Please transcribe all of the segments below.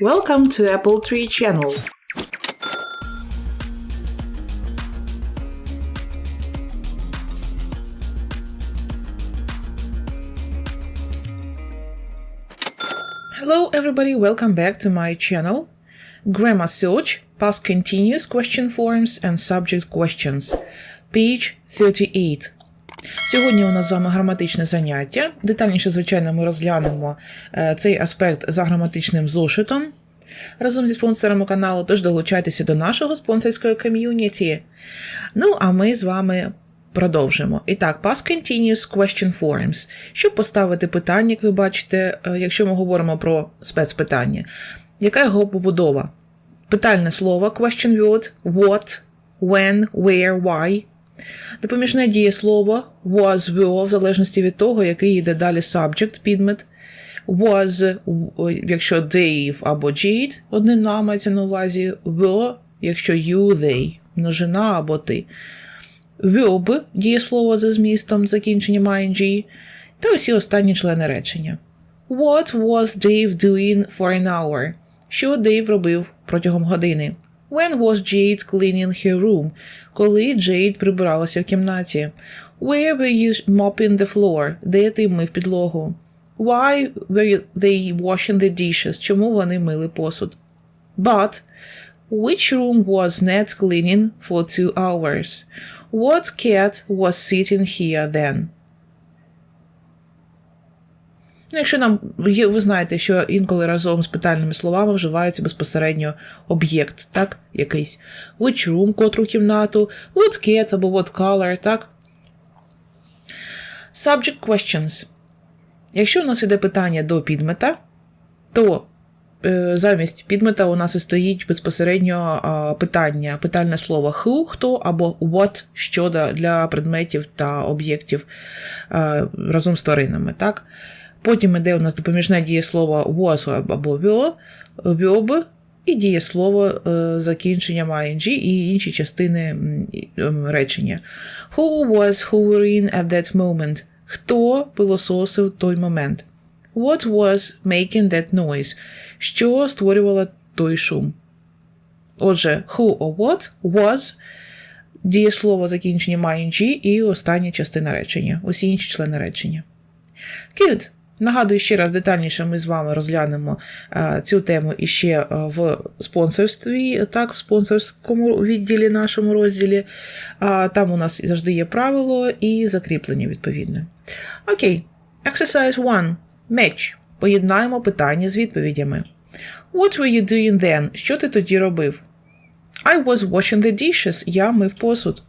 Welcome to Apple Tree Channel. Hello everybody, welcome back to my channel. Grammar search, past continuous question forms and subject questions. Page 38. Сьогодні у нас з вами граматичне заняття. Детальніше, звичайно, ми розглянемо е, цей аспект за граматичним зошитом разом зі спонсорами каналу, тож долучайтеся до нашого спонсорського ком'юніті. Ну, а ми з вами продовжимо. І так, past continuous question forms. Щоб поставити питання, як ви бачите, е, якщо ми говоримо про спецпитання, яка його побудова? Питальне слово question word, what, when, where, why. Допоміжне дієслово was, were, в залежності від того, який йде далі subject, підмет. Was, якщо Dave або Jade, однина мається на увазі, were, якщо you, they, множина або ти. Verb, дієслово за змістом, закінченням ing, та усі останні члени речення. What was Dave doing for an hour? Що Дейв робив протягом години? When was Jade cleaning her room? Коли Джейд прибиралася в кімнаті. Where were you mopping the floor? Де ти мив підлогу? Why were they washing the dishes? Чому вони мили посуд? But which room was Ned cleaning for two hours? What cat was sitting here then? Ну, Якщо нам ви знаєте, що інколи разом з питальними словами вживається безпосередньо об'єкт, так, якийсь. Which room, котру кімнату, what cat або what color, так? Subject questions. Якщо у нас іде питання до підмета, то е, замість підмета у нас і стоїть безпосередньо е, питання, питальне слово who, хто або what що для предметів та об'єктів е, разом з тваринами. так? Потім іде у нас допоміжне дієслово was або were, verb, і дієслово з закінченням ing і інші частини речення. Who was hovering at that moment? Хто пилососив той момент? What was making that noise? Що створювало той шум? Отже, who or what was дієслово закінченням ing і остання частина речення. Усі інші члени речення. Good. Нагадую ще раз детальніше, ми з вами розглянемо а, цю тему іще в спонсорстві, так, в спонсорському відділі нашому розділі. Там у нас завжди є правило і закріплення відповідне. Окей. Exercise 1. Match. Поєднаємо питання з відповідями. What were you doing then? Що ти тоді робив? I was washing the dishes. Я мив посуд.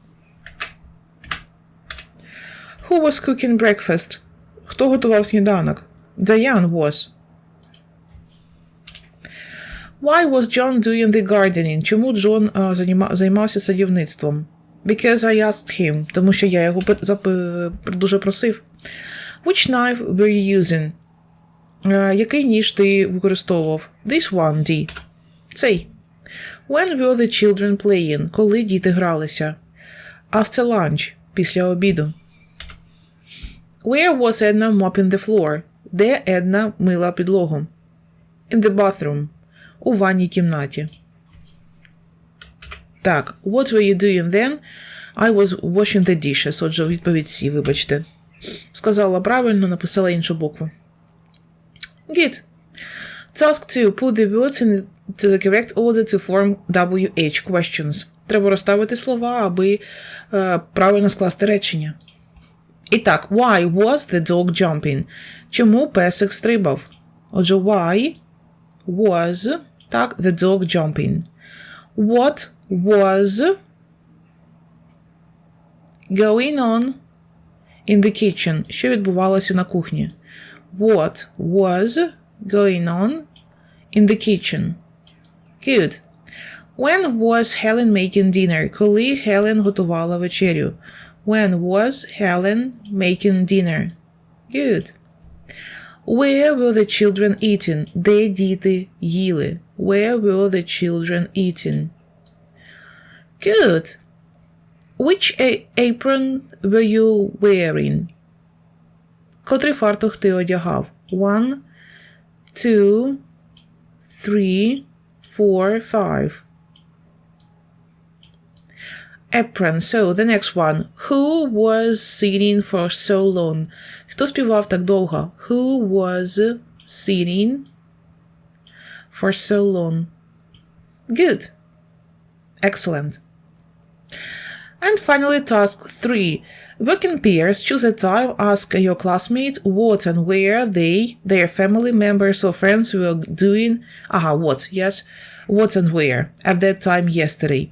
Who was cooking breakfast? Хто готував сніданок? Diane was. Why was John doing the gardening? Чому Джон uh, займався садівництвом? Because I asked him. Тому що я його дуже просив. Which knife were you using? Uh, який ніж ти використовував? This one, D. Цей. When were the children playing? Коли діти гралися? After lunch. Після обіду. Where was Edna mopping the floor? Де Една мила підлогу? In the bathroom. У ванній кімнаті. Так, what were you doing then? I was washing the dishes. Отже, відповідь Сі, вибачте. Сказала правильно, написала іншу букву. Good. Task 2. Put the words in to the correct order to form WH questions. Треба розставити слова, аби е, правильно скласти речення. І так, why was the dog jumping? Чому песик стрибав? Отже, why was так, the dog jumping? What was going on in the kitchen? Що відбувалося на кухні? What was going on in the kitchen? Good. When was Helen making dinner? Коли Хелен готувала вечерю? When was Helen making dinner? Good. Where were the children eating? Де діти їли? Where were the children eating? Good. Which apron were you wearing? Котрий фартух ти одягав? One, two, three, four, five. Apron. So, the next one. Who was singing for so long? Хто співав так довго? Who was singing for so long? Good. Excellent. And finally, task three. Work in pairs, choose a time, ask your classmates what and where they, their family members or friends were doing. Ага, what, yes. What and where at that time yesterday.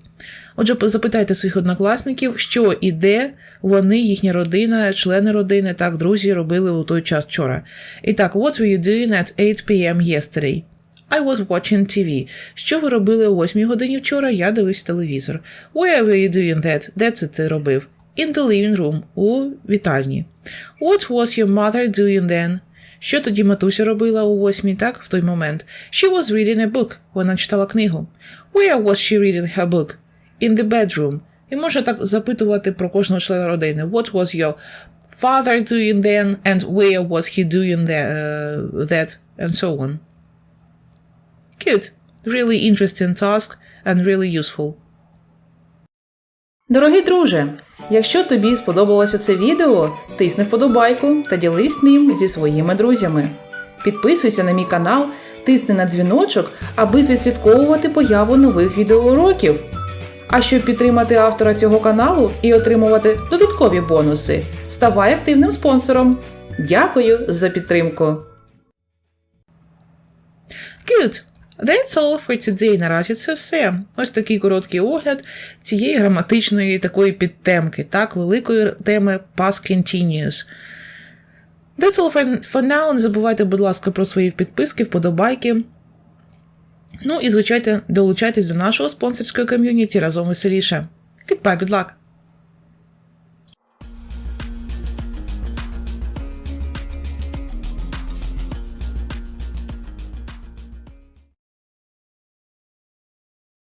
Отже, запитайте своїх однокласників, що і де вони, їхня родина, члени родини, так, друзі робили у той час вчора. І так, what were you doing at 8 p.m. yesterday? I was watching TV. Що ви робили о 8 годині вчора? Я дивився телевізор. Where were you doing that? Де це ти робив? In the living room. У вітальні. What was your mother doing then? Що тоді матуся робила у восьмій, так, в той момент? She was reading a book. Вона читала книгу. Where was she reading her book? In the bedroom. І можна так запитувати про кожного члена родини. What was your father doing then? And where was he doing uh, that? And so on. Good. Really interesting task and really useful. Дорогий друже, якщо тобі сподобалося це відео, тисни вподобайку та ділись ним зі своїми друзями. Підписуйся на мій канал, тисни на дзвіночок, аби відслідковувати появу нових відеоуроків. А щоб підтримати автора цього каналу і отримувати додаткові бонуси, ставай активним спонсором. Дякую за підтримку! Good. That's all for today. Наразі це все. Ось такий короткий огляд цієї граматичної такої підтемки, так, великої теми Past Continuous. That's all for, now. Не забувайте, будь ласка, про свої підписки, вподобайки. Ну і, звичайно, долучайтесь до нашого спонсорського ком'юніті разом веселіше. Goodbye, good luck!